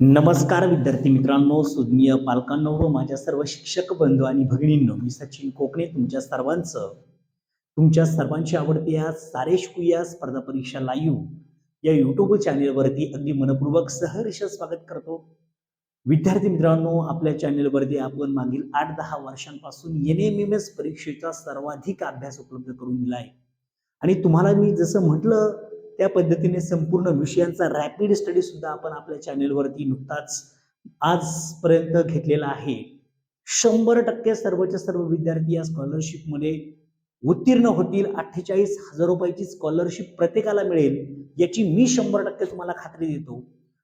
नमस्कार विद्यार्थी मित्रांनो सुज्ञीय पालकांनो व माझ्या सर्व शिक्षक बंधू आणि भगिनींनो मी सचिन कोकणे तुमच्या सर्वांचं. तुमच्या सर्वांची आवडती या सारे शिकूया स्पर्धा परीक्षा लाईव्ह या युट्यूब चॅनेलवरती अगदी मनपूर्वक सहर्ष स्वागत करतो. विद्यार्थी मित्रांनो आपल्या चॅनेलवरती आपण मागील आठ दहा वर्षांपासून एन एम एम एस परीक्षेचा सर्वाधिक अभ्यास उपलब्ध करून दिला आहे आणि तुम्हाला मी जसं म्हटलं त्या पद्धतीने संपूर्ण विषयांचा रॅपिड स्टडी सुद्धा आपण आपल्या चॅनेलवरती नुकताच आजपर्यंत घेतलेला आहे. शंभर टक्के सर्वच्या सर्व विद्यार्थी या स्कॉलरशिपमध्ये उत्तीर्ण होतील. अठ्ठेचाळीस हजार रुपयाची स्कॉलरशिप प्रत्येकाला मिळेल याची मी शंभर टक्के तुम्हाला खात्री देतो.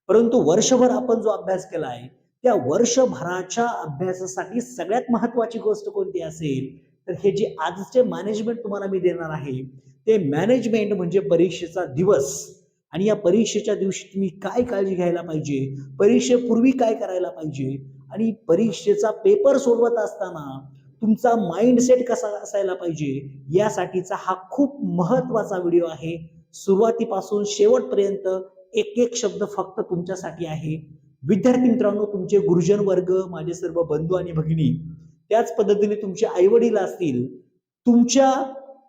परंतु वर्षभर आपण जो अभ्यास केला आहे त्या वर्षभराच्या अभ्यासासाठी सगळ्यात महत्वाची गोष्ट कोणती असेल तर हे जे आजचे मॅनेजमेंट तुम्हाला मी देणार आहे ते मॅनेजमेंट म्हणजे परीक्षेचा दिवस. आणि या परीक्षेच्या दिवशी तुम्ही काय काळजी घ्यायला पाहिजे? परीक्षेपूर्वी काय करायला पाहिजे? आणि परीक्षेचा पेपर सोडवत असताना तुमचा माइंडसेट कसा असायला पाहिजे? यासाठीचा हा खूप महत्त्वाचा व्हिडिओ आहे. सुरुवातीपासून शेवटपर्यंत एक एक शब्द फक्त तुमच्यासाठी आहे. विद्यार्थी मित्रांनो तुमचे गुरुजन वर्ग माझे सर्व बंधू आणि भगिनी त्याच पद्धतीने तुमचे आईवडील असतील तुमच्या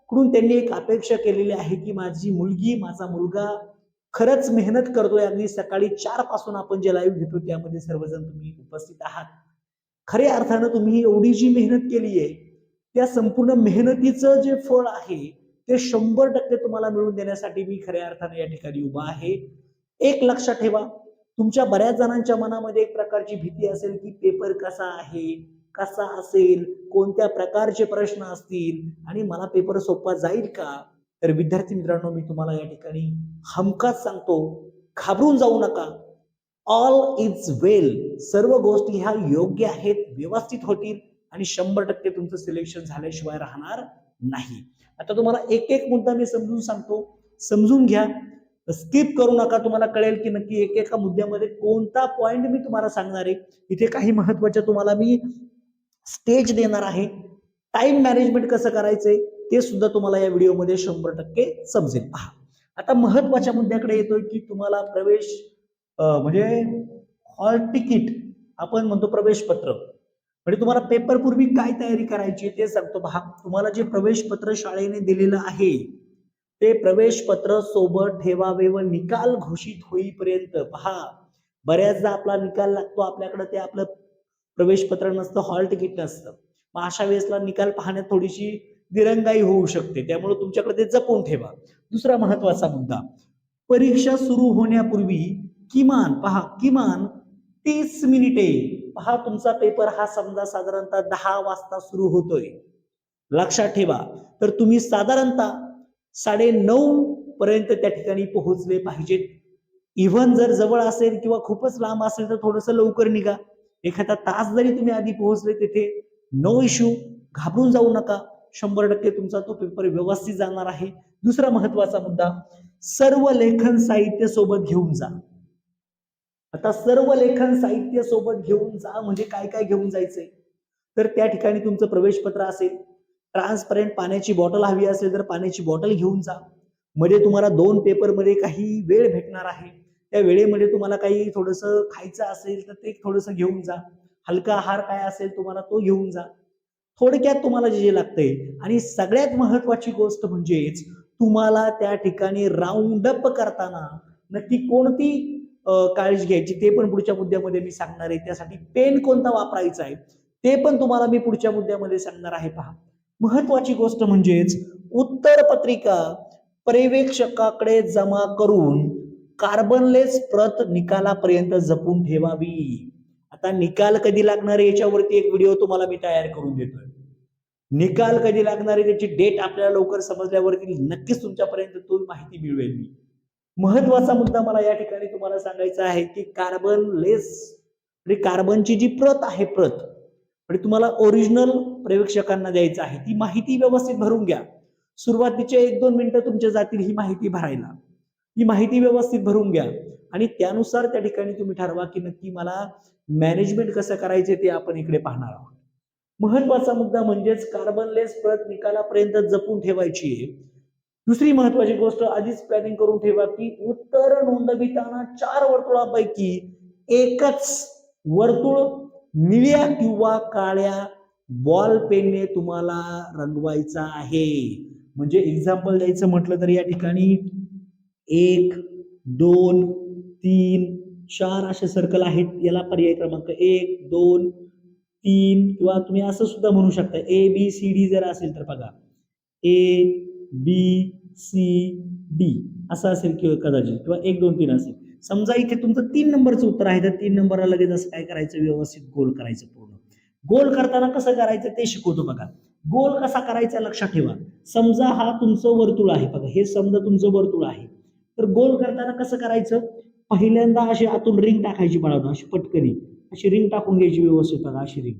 कडून त्यांनी एक अपेक्षा केलेली आहे की माझी मुलगी माझा मुलगा खरंच मेहनत करतोय अगदी सकाळी चारपासून आपण जे लाईव्ह घेतो त्यामध्ये सर्वजण तुम्ही उपस्थित आहात. खऱ्या अर्थानं तुम्ही एवढी जी मेहनत केली आहे त्या संपूर्ण मेहनतीचं जे फळ आहे ते शंभर टक्के तुम्हाला मिळवून देण्यासाठी मी खऱ्या अर्थाने या ठिकाणी उभा आहे. एक लक्षात ठेवा तुमच्या बऱ्याच जणांच्या मनामध्ये एक प्रकारची भीती असेल की पेपर कसा आहे कसा असेल? कोणत्या प्रकारचे प्रश्न असतील? आणि मला पेपर सोपा जाईल का? तर विद्यार्थी मित्रांनो मी तुम्हाला या ठिकाणी हमखास सांगतो घाबरून जाऊ नका. ऑल इज वेल सर्व गोष्टी ह्या योग्य आहेत व्यवस्थित होतील आणि शंभर टक्के तुमचं सिलेक्शन झाल्याशिवाय राहणार नाही. आता तुम्हाला एक एक मुद्दा मी समजून सांगतो. समजून घ्या. स्किप करू नका तुम्हाला कळेल की नक्की एक एका मुद्द्यामध्ये कोणता पॉइंट मी तुम्हाला सांगणार आहे. इथे काही महत्त्वाच्या तुम्हाला मी स्टेज देणार आहे. टाइम मॅनेजमेंट कसं करायचंय ते सुद्धा तुम्हाला या व्हिडिओमध्ये शंभर टक्के समजेल. पहा. आता महत्त्वाच्या मुद्द्याकडे येतोय की तुम्हाला प्रवेश म्हणजे हॉल तिकीट आपण म्हणतो प्रवेश पत्र म्हणजे तुम्हाला पेपर पूर्वी काय तयारी करायची आहे ते सांगतो. पहा. तुम्हाला जे प्रवेश पत्र शाळेने दिलेलं आहे ते प्रवेश पत्र सोबत ठेवावे व निकाल घोषित होईपर्यंत पहा. बऱ्याचदा आपला निकाल लागतो आपल्याकडे ते आपलं प्रवेश पत्र नसतं हॉल तिकीट नसतं. मग अशा वेळेसला निकाल पाहण्यात थोडीशी दिरंगाई होऊ शकते. त्यामुळे तुमच्याकडे ते जपून ठेवा. दुसरा महत्त्वाचा मुद्दा परीक्षा सुरू होण्यापूर्वी किमान पहा किमान तीस मिनिटे पहा तुमचा पेपर हा समजा साधारणतः दहा वाजता सुरू होतोय. लक्षात ठेवा. तर तुम्ही साधारणतः साडे नऊ पर्यंत त्या ठिकाणी पोहोचले पाहिजेत. इव्हन जर जवळ असेल किंवा खूपच लांब असेल तर थोडस लवकर निघा. एखादा तास जरी तुम्ही आधी पोहोचले तिथे नो इश्यू घाबरून जाऊ नका. शंभर टक्के तुमचा तो पेपर व्यवस्थित जाणार आहे. दुसरा महत्त्वाचा मुद्दा सर्व लेखन साहित्य सोबत घेऊन जा. आता सर्व लेखन साहित्य सोबत घेऊन जा म्हणजे काय काय घेऊन जायचंय? तर त्या ठिकाणी तुमचं प्रवेश पत्र असेल. ट्रान्सपरंट पाण्याची बॉटल हवी असेल तर पाण्याची बॉटल घेऊन जा. म्हणजे तुम्हाला दोन पेपरमध्ये काही वेळ भेटणार आहे. त्या वेळेमध्ये तुम्हाला काही थोडंसं खायचं असेल तर ते थोडंसं घेऊन जा. हलका आहार काय असेल तुम्हाला तो घेऊन जा. थोडक्यात तुम्हाला जे जे लागतंय. आणि सगळ्यात महत्वाची गोष्ट म्हणजेच तुम्हाला त्या ठिकाणी राऊंड अप करताना नक्की कोणती काळजी घ्यायची ते पण पुढच्या मुद्द्यामध्ये मी सांगणार आहे. त्यासाठी पेन कोणता वापरायचा आहे ते पण तुम्हाला मी पुढच्या मुद्द्यामध्ये सांगणार आहे पहा. महत्वाची गोष्ट म्हणजेच उत्तर पत्रिका पर्यवेक्षकाकडे जमा करून कार्बनलेस प्रत निकालापर्यंत जपून ठेवावी. आता निकाल कधी लागणार आहे याच्यावरती एक व्हिडिओ तुम्हाला मी तयार करून देतोय. निकाल कधी लागणार आहे त्याची डेट आपल्याला लवकर समजल्यावरती नक्कीच तुमच्यापर्यंत तो माहिती मिळवेल मी. महत्त्वाचा मुद्दा मला या ठिकाणी तुम्हाला सांगायचा आहे की कार्बन लेस म्हणजे कार्बनची जी प्रत आहे प्रत म्हणजे तुम्हाला ओरिजिनल पर्यवेक्षकांना द्यायचं आहे ती माहिती व्यवस्थित भरून घ्या. सुरुवातीचे एक दोन मिनिटं तुमच्या जातील ही माहिती भरायला. ही माहिती व्यवस्थित भरून घ्या. आणि त्यानुसार त्या ठिकाणी तुम्ही ठरवा की नक्की मला मॅनेजमेंट कसं करायचे ते आपण इकडे पाहणार आहोत. महत्त्वाचा मुद्दा म्हणजेच कार्बनलेस प्रत निकालापर्यंत जपून ठेवायची आहे. दुसरी महत्वाची गोष्ट आधीच प्लॅनिंग करून ठेवा की उत्तर नोंदविताना चार वर्तुळापैकी एकच वर्तुळ निळ्या किंवा काळ्या बॉल पेनने तुम्हाला रंगवायचा आहे. म्हणजे एक्झाम्पल द्यायचं म्हटलं तर या ठिकाणी एक दोन तीन चार असे सर्कल आहेत. याला पर्याय क्रमांक एक दोन तीन किंवा तुम्ही असं सुद्धा म्हणू शकता. ए बी सी डी जर असेल तर बघा. ए बी सी डी असं असेल किंवा कदाचित. किंवा एक दोन तीन असेल. समजा इथे तुमचं तीन नंबरचं उत्तर आहे. तर तीन नंबरला लगेच असं काय करायचं? व्यवस्थित गोल करायचं पूर्ण. गोल करताना कसं करायचं ते शिकवतो बघा. गोल कसा करायचा लक्षात ठेवा. समजा हा तुमचं वर्तुळ आहे. बघा हे समजा तुमचं वर्तुळ आहे. तर गोल करताना कसं करायचं? पहिल्यांदा अशी आतून रिंग टाकायची बाळांनो अशी पटकनी. अशी रिंग टाकून घ्यायची व्यवस्थित बघा अशी रिंग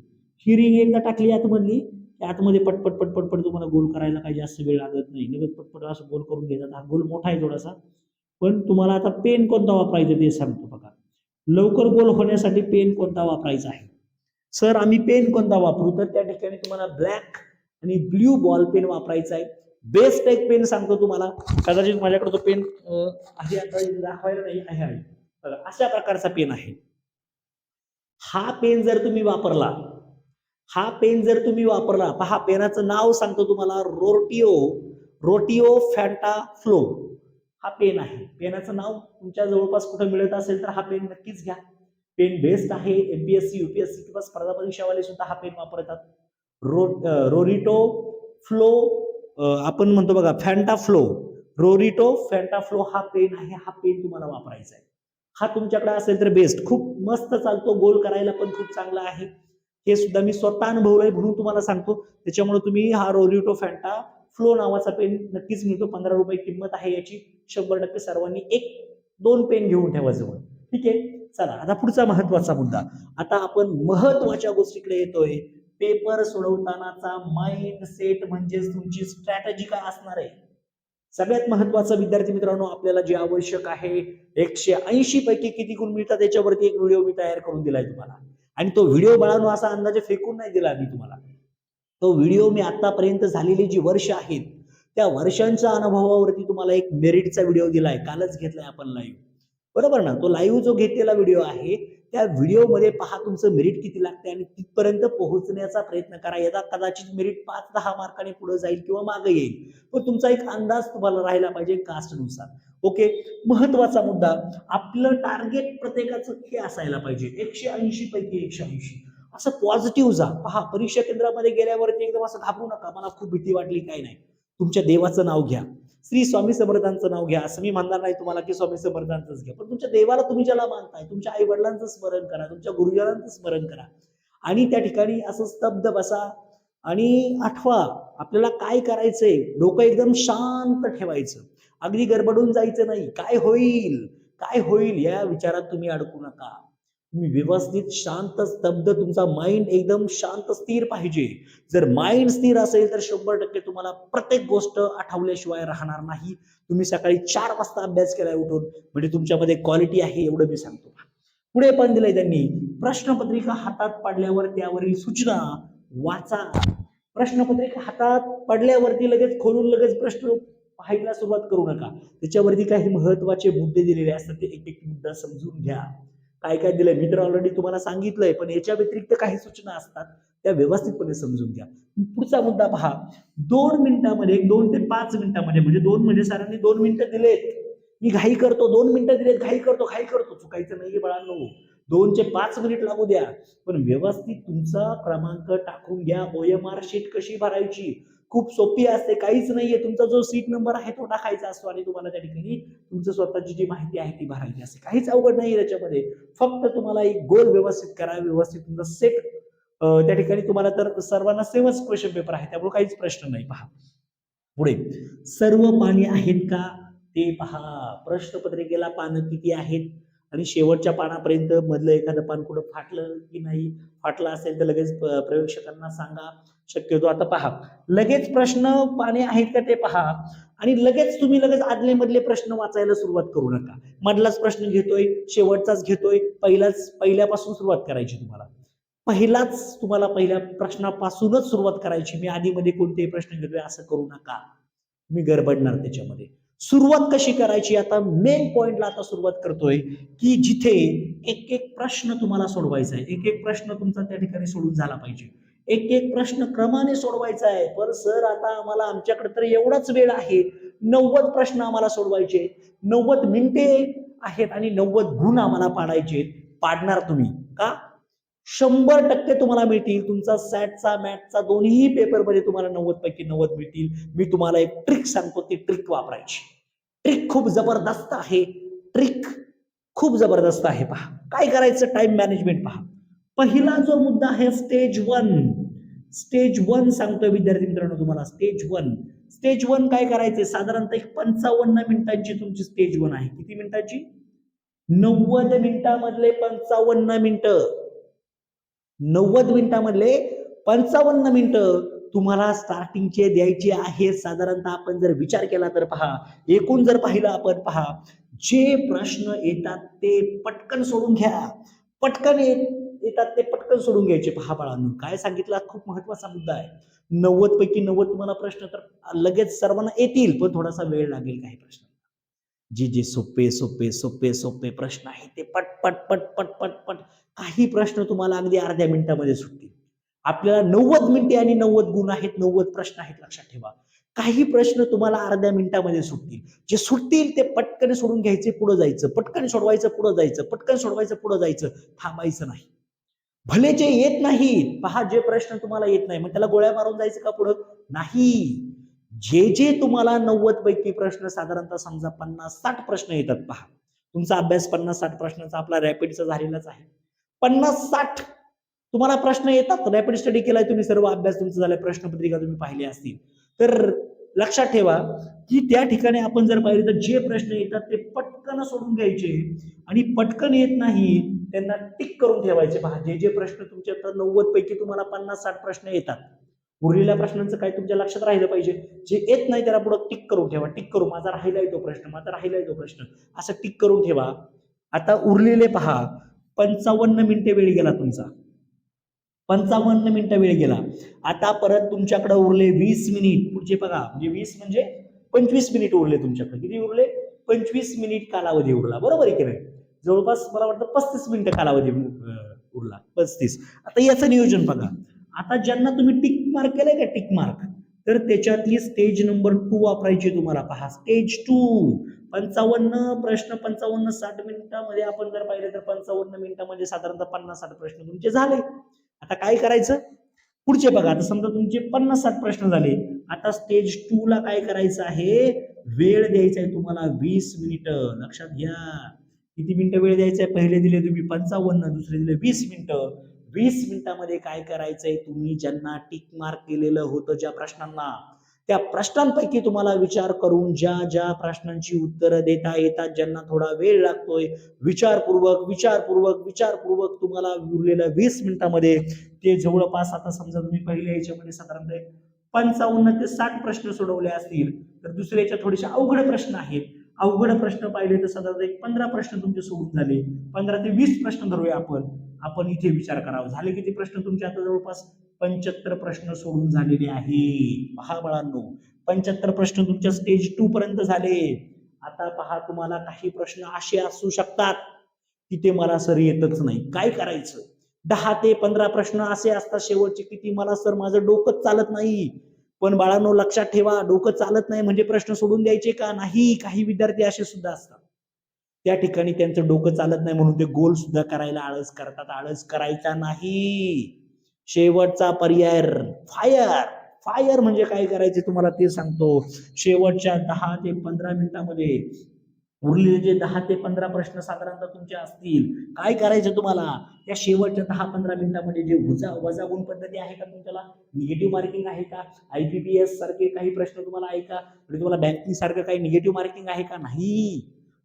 ही रिंग एकदा टाकली आतमधली की आतमध्ये पटपट पटपट पट तुम्हाला गोल करायला काही जास्त वेळ लागत नाही. लगेच पटपट असं गोल करून घ्यायचा हा गोल मोठा आहे थोडासा. पण तुम्हाला आता पेन कोणता वापरायचा ते सांगतो बघा. लवकर गोल होण्यासाठी पेन कोणता वापरायचा आहे? सर आम्ही पेन कोणता वापरू? तर त्या ठिकाणी तुम्हाला ब्लॅक आणि ब्ल्यू बॉल पेन वापरायचा आहे. बेस्ट एक पेन सांगतो तुम्हाला. कदाचित माझ्याकडे तो पेन आहे आता दाखवायला नाही आहे बघा अशा प्रकारचा पेन आहे. हा पेन जर तुम्ही वापरला हा पेन जर तुम्ही वापरला पहा पेनाचं नाव सांगतो तुम्हाला रोटिओ रोटिओ फॅन्टा फ्लो. हा पेन आहे. पेनाचं नाव तुमच्या जवळपास कुठं मिळत असेल तर हा पेन नक्कीच घ्या. पेन बेस्ट आहे एमपीएससी युपीएससी किंवा स्पर्धा परीक्षावाले सुद्धा हा पेन वापरतात. रो रोरिटो फ्लो आपण म्हणतो बघा फॅन्टा फ्लो रोरिटो फॅन्टा फ्लो हा पेन आहे हा पेन तुम्हाला वापरायचा आहे. हा तुमच्याकडे असेल तर बेस्ट खूप मस्त चालतो गोल करायला पण खूप चांगला आहे. हे सुद्धा मी स्वतः अनुभवलंय म्हणून तुम्हाला सांगतो. त्याच्यामुळे तुम्ही हा रोरिटो फॅन्टा फ्लो नावाचा पेन नक्कीच मिळतो. पंधरा रुपये किंमत आहे याची. शंभर टक्के सर्वांनी एक दोन पेन घेऊन ठेवा जवळ. ठीक आहे? चला आता पुढचा महत्त्वाचा मुद्दा. आता आपण महत्त्वाच्या गोष्टीकडे येतोय. पेपर सोडवतानाचा माइंड सेट म्हणजेच तुमची स्ट्रॅटजी काय असणार आहे? सगळ्यात महत्वाचं विद्यार्थी मित्रांनो आपल्याला जे आवश्यक आहे एकशे ऐंशी पैकी किती गुण मिळतात त्याच्यावरती एक व्हिडिओ मी तयार करून दिलाय तुम्हाला. आणि तो व्हिडिओ बाळांनो असा अंदाजे फेकून नाही दिला मी तुम्हाला. तो व्हिडिओ मी आतापर्यंत झालेली जी वर्ष आहेत त्या वर्षांच्या अनुभवावरती तुम्हाला एक मेरिटचा व्हिडिओ दिलाय. कालच घेतलाय आपण लाईव्ह बरोबर ना? तो लाईव्ह जो घेतलेला व्हिडिओ आहे त्या व्हिडिओमध्ये पहा तुमचं मेरिट किती लागते आणि तिथपर्यंत पोहोचण्याचा प्रयत्न करा. याचा कदाचित मेरिट पाच दहा मार्काने पुढे जाईल किंवा मागे येईल पण तुमचा एक अंदाज तुम्हाला राहिला पाहिजे कास्टनुसार. ओके महत्त्वाचा मुद्दा आपलं टार्गेट प्रत्येकाचं हे असायला पाहिजे. एकशे ऐंशी पैकी एकशे ऐंशी. असं पॉझिटिव्ह जा. पहा परीक्षा केंद्रामध्ये गेल्यावरती एकदम असं घाबरू नका. मला खूप भीती वाटली काही नाही. तुमच्या देवाचं नाव घ्या. श्री स्वामी समर्थांचं नाव घ्या. असं मी म्हणणार नाही तुम्हाला की स्वामी समर्थांचंच घ्या. पण तुमच्या देवाला तुम्ही ज्याला मानताय तुमच्या आई वडिलांचं स्मरण करा तुमच्या गुरुजनांचं स्मरण करा. आणि त्या ठिकाणी असं स्तब्ध बसा आणि आठवा आपल्याला काय करायचंय? डोकं एकदम शांत ठेवायचं. अगदी गडबडून जायचं नाही. काय होईल? काय होईल? या विचारात तुम्ही अडकू नका. तुम्ही व्यवस्थित शांत स्तब्ध तुमचा माइंड एकदम शांत स्थिर पाहिजे. जर माइंड स्थिर असेल तर शंभर टक्के तुम्हाला प्रत्येक गोष्ट आठवल्याशिवाय राहणार नाही. तुम्ही सकाळी चार वाजता अभ्यास केलाय उठून म्हणजे तुमच्यामध्ये क्वालिटी आहे एवढं मी सांगतो. पुढे पण दिलंय त्यांनी प्रश्नपत्रिका हातात पडल्यावर त्यावरील सूचना वाचा. प्रश्नपत्रिका हातात पडल्यावरती लगेच खोलून लगेच प्रश्न पाहायला सुरुवात करू नका. त्याच्यावरती काही महत्त्वाचे मुद्दे दिलेले असतात ते एक एक मुद्दा समजून घ्या. काय काय दिलंय? मी तर ऑलरेडी तुम्हाला सांगितलंय पण याच्या व्यतिरिक्त काही सूचना असतात त्या व्यवस्थितपणे समजून घ्या. पुढचा मुद्दा पहा. दोन मिनिटामध्ये एक दोन ते पाच मिनिटामध्ये म्हणजे दोन म्हणजे सरांनी दोन मिनिटं दिलेत. मी घाई करतो दोन मिनिटं दिलेत घाई करतो घाई करतो. चुकायचं नाही बाळांनो. दोनचे पाच मिनिट लागू द्या. पण व्यवस्थित तुमचा क्रमांक टाकून घ्या. ओएमआर शीट कशी भरायची? खूप सोपी असते काहीच नाहीये. तुमचा जो सीट नंबर आहे तो टाकायचा असतो आणि तुम्हाला त्या ठिकाणी तुमचं स्वतःची जी माहिती आहे ती भरायची असते. काहीच अवघड नाही त्याच्यामध्ये. फक्त तुम्हाला एक गोल व्यवस्थित करा व्यवस्थित तुमचा सेट त्या ठिकाणी तुम्हाला तर सर्वांना सेमच क्वेश्चन पेपर आहे. त्यामुळे काहीच प्रश्न नाही. पहा. पुढे. सर्व पाणी आहेत का? ते पहा. प्रश्नपत्रिकेला पानं किती आहेत? आणि शेवटच्या पानापर्यंत मधलं एखादं पान कुठं फाटलं की नाही फाटलं असेल तर लगेच प- सांगा. शक्यतो आता पहा. लगेच प्रश्न पाने आहेत का ते पहा. आणि लगेच तुम्ही लगेच आदले मधले प्रश्न वाचायला सुरुवात करू नका. मधलाच प्रश्न घेतोय शेवटचाच घेतोय पहिलाच पहिल्यापासून सुरुवात करायची तुम्हाला. पहिलाच तुम्हाला पहिल्या प्रश्नापासूनच सुरुवात करायची. मी आधीमध्ये कोणतेही प्रश्न घेतोय असं करू नका. मी गडबडणार त्याच्यामध्ये. सुरुवात कशी करायची? आता मेन पॉइंटला आता सुरुवात करतोय की जिथे एक एक प्रश्न तुम्हाला सोडवायचा आहे. एक एक प्रश्न तुमचा त्या ठिकाणी सोडून झाला पाहिजे. एक एक प्रश्न क्रमाने सोडवायचा आहे. पण सर आता आम्हाला आमच्याकडे तर एवढाच वेळ आहे. नव्वद प्रश्न आम्हाला सोडवायचे नव्वद मिनिटे आहेत आणि नव्वद गुण आम्हाला पाडायचे पाडणार तुम्ही का? शंभर टक्के तुम्हाला मिळतील. तुमचा सॅटचा मॅटचा दोन्ही पेपरमध्ये तुम्हाला नव्वद पैकी नव्वद मिळतील. मी तुम्हाला एक ट्रिक सांगतो ती ट्रिक वापरायची. ट्रिक खूप जबरदस्त आहे. ट्रिक खूप जबरदस्त आहे पहा. काय करायचं? टाइम मॅनेजमेंट पहा. पहिला जो मुद्दा आहे स्टेज वन. स्टेज वन सांगतोय विद्यार्थी मित्रांनो तुम्हाला. Stage one. स्टेज वन काय करायचंय? साधारणतः एक पंचावन्न मिनिटांची तुमची स्टेज वन आहे. किती मिनिटांची? नव्वद मिनिटांमधले पंचावन्न मिनिटं. नव्वद मिनिटामधले पंचावन्न मिनिटं तुम्हाला स्टार्टिंगचे द्यायचे आहे. साधारणतः आपण जर विचार केला तर पहा एकूण जर पाहिलं आपण पहा जे प्रश्न येतात ते पटकन सोडून घ्या. पटकन येतात ते पटकन सोडून घ्यायचे. पहा बाळांनो काय सांगितलं? खूप महत्त्वाचा मुद्दा आहे. नव्वद पैकी नव्वद तुम्हाला प्रश्न तर लगेच सर्वांना येतील पण थोडासा वेळ लागेल काही प्रश्न. जे जे सोपे सोपे सोपे सोपे प्रश्न आहेत ते पट पट पट पट पट पट. काही प्रश्न तुम्हाला अगदी अर्ध्या मिनिटामध्ये सुटतील. आपल्याला नव्वद मिनिटे आणि नव्वद गुण आहेत नव्वद प्रश्न आहेत लक्षात ठेवा. काही प्रश्न तुम्हाला अर्ध्या मिनिटामध्ये सुटतील. जे सुटतील ते पटकन सोडून घ्यायचे पुढे जायचं. पटकन सोडवायचं पुढे जायचं. पटकन सोडवायचं पुढे जायचं. थांबायचं नाही. भले जे येत नाहीत पहा जे प्रश्न तुम्हाला येत नाही मग त्याला गोळ्या मारून जायचं का पुढं? नाही. जे जे तुम्हाला नव्वद पैकी प्रश्न साधारणतः समजा पन्नास साठ प्रश्न येतात पहा. तुमचा अभ्यास पन्नास साठ प्रश्नाचा आपला रॅपिडचा झालेलाच आहे. पन्नास साठ तुम्हाला प्रश्न येतात. रॅपिड स्टडी केलाय तुम्ही सर्व अभ्यास तुमचा झाला प्रश्नपत्रिका तुम्ही पाहिली असतील. तर लक्षात ठेवा की त्या ठिकाणी आपण जर पाहिले तर जे प्रश्न येतात ते पटकन सोडून घ्यायचे आणि पटकन येत नाही त्यांना टिक करून ठेवायचे. पहा जे जे प्रश्न तुमच्या तर नव्वद पैकी तुम्हाला पन्नास साठ प्रश्न येतात उरलेल्या प्रश्नांचं काय तुमच्या लक्षात राहिलं पाहिजे? जे येत नाही त्याला पुढं टिक करून ठेवा. टिक करू माझा राहिलाय तो प्रश्न. माझा राहिलाय तो प्रश्न. असं टिक करून ठेवा. आता उरलेले पहा. पंचावन्न मिनिटे वेळ गेला तुमचा. पंचावन्न मिनिटं वेळ गेला. आता परत तुमच्याकडे उरले वीस मिनिट. पुढचे बघा. म्हणजे वीस म्हणजे पंचवीस मिनिट उरले तुमच्याकडे. किती उरले? पंचवीस मिनिट कालावधी उरला. बरोबर आहे की नाही? जवळपास मला वाटतं पस्तीस मिनिटं कालावधी उरला. पस्तीस. आता याचं नियोजन बघा. आता ज्यांना तुम्ही टिक मार्क केलंय का टिक मार्क? तर त्याच्यातली स्टेज नंबर टू वापरायची तुम्हाला. पहा स्टेज टू. पंचावन्न प्रश्न पंचावन्न साठ मिनिटामध्ये आपण जर पाहिले तर पंचावन्न मिनिटामध्ये साधारणतः पन्नास साठ प्रश्न तुमचे झाले. आता काय करायचं? पुढचे बघा आता समजा तुमचे पन्नास साठ प्रश्न झाले. आता स्टेज टू ला काय करायचं आहे? वेळ द्यायचा आहे तुम्हाला वीस मिनिटं. लक्षात घ्या. किती मिनिटं वेळ द्यायचा आहे? पहिले दिले तुम्ही पंचावन्न दुसरे दिले वीस मिनिटं. वीस मिनिटामध्ये काय करायचंय? तुम्ही ज्यांना टिक मार्क केलेलं होतं ज्या प्रश्नांना त्या प्रश्नांपैकी तुम्हाला विचार करून ज्या ज्या प्रश्नांची उत्तरं देता येतात ज्यांना थोडा वेळ लागतोय विचारपूर्वक विचारपूर्वक विचारपूर्वक तुम्हाला उरलेल्या वीस मिनिटामध्ये ते जवळपास आता समजा तुम्ही पहिल्या याच्यामध्ये साधारणतः पंचावन्न ते साठ प्रश्न सोडवले असतील तर दुसऱ्या याच्यात थोडेसे अवघड प्रश्न आहेत. अवघड प्रश्न पाहिले तर साधारणतः एक पंधरा प्रश्न तुमचे सोडून झाले. पंधरा ते वीस प्रश्न धरूया आपण. आपण इथे विचार करावा. झाले किती प्रश्न तुमचे आता जवळपास? पंच्याहत्तर प्रश्न सोडून झालेले आहे. पहा बाळांनो पंच्याहत्तर प्रश्न तुमच्या स्टेज टू पर्यंत झाले. आता पहा तुम्हाला काही प्रश्न असे असू शकतात. की ते मला सर येतच नाही. काय करायचं? दहा ते पंधरा प्रश्न असे असतात शेवटचे किती मला सर माझं डोकंच चालत नाही. पण बाळांनो लक्षात ठेवा डोकं चालत नाही म्हणजे प्रश्न सोडून द्यायचे का? नाही काही विद्यार्थी असे सुद्धा असतात. त्या ठिकाणी त्यांचं डोकं चालत नाही म्हणून ते गोल सुद्धा करायला आळस करतात. आळस करायचा नाही. शेवटचा पर्याय फायर फायर म्हणजे काय करायचे तुम्हाला ते सांगतो. शेवटच्या दहा ते पंधरा मिनिटांमध्ये उरलेले जे दहा ते पंधरा प्रश्न साधारणतः तुमचे असतील काय करायचं तुम्हाला? त्या शेवटच्या दहा पंधरा मिनिटामध्ये जे वजा वजा गुण पद्धती आहे का तुमच्याला? निगेटिव्ह मार्किंग आहे का? आय पी पी एस सारखे काही प्रश्न तुम्हाला आहे का म्हणजे तुम्हाला बँकिंग सारखं काही निगेटिव्ह मार्किंग आहे का? नाही.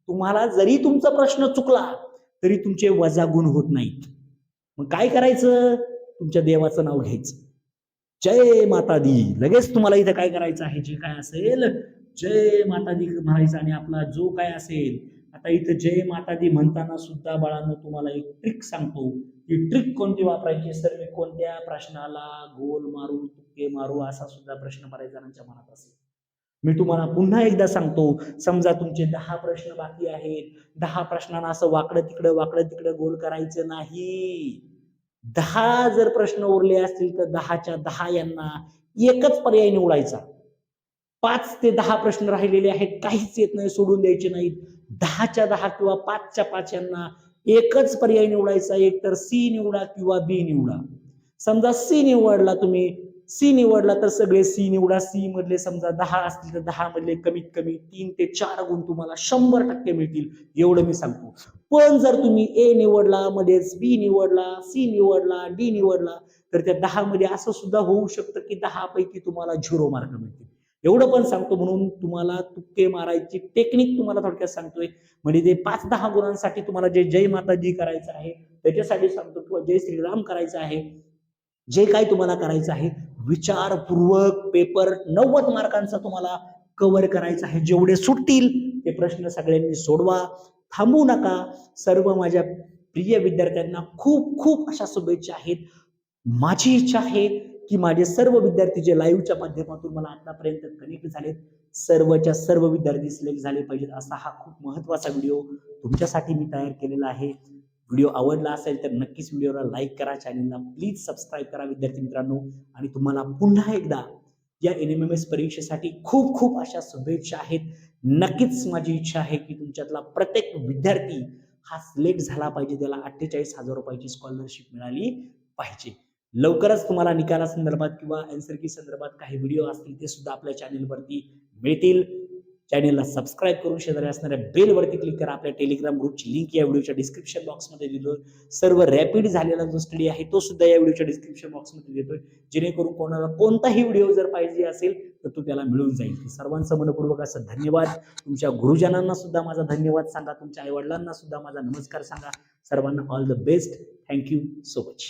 तुम्हाला जरी तुमचा प्रश्न चुकला तरी तुमचे वजा गुण होत नाहीत. मग काय करायचं? तुमच्या देवाचं नाव घ्यायचं. जय माता दी. लगेच तुम्हाला इथं काय करायचं आहे? जे काय असेल जय माता दी म्हणायचं आणि आपला जो काय असेल आता इथं जय माता दी म्हणताना सुद्धा बाळांनो तुम्हाला एक ट्रिक सांगतो. ही ट्रिक कोणती वापरायची? सर मी कोणत्या प्रश्नाला गोल मारू तुके मारू असा सुद्धा प्रश्न बऱ्याच जणांच्या मनात असेल. मी तुम्हाला पुन्हा एकदा सांगतो समजा तुमचे दहा प्रश्न बाकी आहेत. दहा प्रश्नांना असं वाकडं तिकडं वाकडं तिकडं गोल करायचं नाही. दहा जर प्रश्न उरले असतील तर दहाच्या दहा यांना एकच पर्याय निवडायचा. पाच ते दहा प्रश्न राहिलेले आहेत. काहीच येत नाही सोडून द्यायचे नाहीत. दहाच्या दहा किंवा पाचच्या पाच यांना एकच पर्याय निवडायचा. एक तर सी निवडा किंवा बी निवडा. समजा सी निवडला तुम्ही सी निवडला तर सगळे सी निवडा. सी मधले समजा दहा असतील तर दहा मधले कमीत कमी तीन ते चार गुण तुम्हाला शंभर टक्के मिळतील. एवढं मी सांगतो. पण जर तुम्ही ए निवडला मध्येच बी निवडला सी निवडला डी निवडला तर त्या दहा मध्ये असं सुद्धा होऊ शकतं की दहा पैकी तुम्हाला झिरो मार्क मिळतील. एवढं पण सांगतो म्हणून तुम्हाला तुक्के मारायची टेक्निक तुम्हाला थोडक्यात सांगतोय. म्हणजे ते पाच दहा गुणांसाठी तुम्हाला जे जय माताजी करायचं आहे त्याच्यासाठी सांगतो किंवा जय श्रीराम करायचं आहे जे काही तुम्हाला करायचं आहे विचारपूर्वक पेपर नव्वद मार्कांचा तुम्हाला कव्हर करायचा आहे. जेवढे सुटतील ते प्रश्न सगळ्यांनी सोडवा. थांबू नका. सर्व माझ्या प्रिय विद्यार्थ्यांना खूप खूप अशा शुभेच्छा आहेत. माझी इच्छा आहे की माझे सर्व विद्यार्थी जे लाईव्हच्या माध्यमातून मला आतापर्यंत कनेक्ट झालेत सर्वच्या सर्व विद्यार्थी सिलेक्ट झाले पाहिजेत असा हा खूप महत्त्वाचा व्हिडिओ तुमच्यासाठी मी तयार केलेला आहे. व्हिडिओ आवडला असेल तर नक्कीच व्हिडिओला लाईक करा चॅनलला प्लीज सबस्क्राईब करा विद्यार्थी मित्रांनो. आणि तुम्हाला पुन्हा एकदा या एन एम एम एस परीक्षेसाठी खूप खूप अशा शुभेच्छा आहेत. नक्कीच माझी इच्छा आहे की तुमच्यातला प्रत्येक विद्यार्थी हा सिलेक्ट झाला पाहिजे त्याला अठ्ठेचाळीस हजार रुपयाची स्कॉलरशिप मिळाली पाहिजे. लवकरच तुम्हाला निकालासंदर्भात किंवा एन्सर की संदर्भात काही व्हिडिओ असतील ते सुद्धा आपल्या चॅनेलवरती मिळतील. चॅनेलला सबस्क्राईब करून शेजारी असणाऱ्या बेलवरती क्लिक करा. आपल्या टेलिग्राम ग्रुपची लिंक या व्हिडिओच्या डिस्क्रिप्शन बॉक्समध्ये दिलो सर्व रॅपिड झालेला जो स्टडी आहे तो सुद्धा या व्हिडिओच्या डिस्क्रिप्शन बॉक्समध्ये देतोय. जेणेकरून कोणाला कोणताही व्हिडिओ जर पाहिजे असेल तर तो त्याला मिळून जाईल. सर्वांचं मनपूर्वक असं धन्यवाद. तुमच्या गुरुजनांना सुद्धा माझा धन्यवाद सांगा. तुमच्या आईवडिलांना सुद्धा माझा नमस्कार सांगा. सर्वांना all the best thank you so much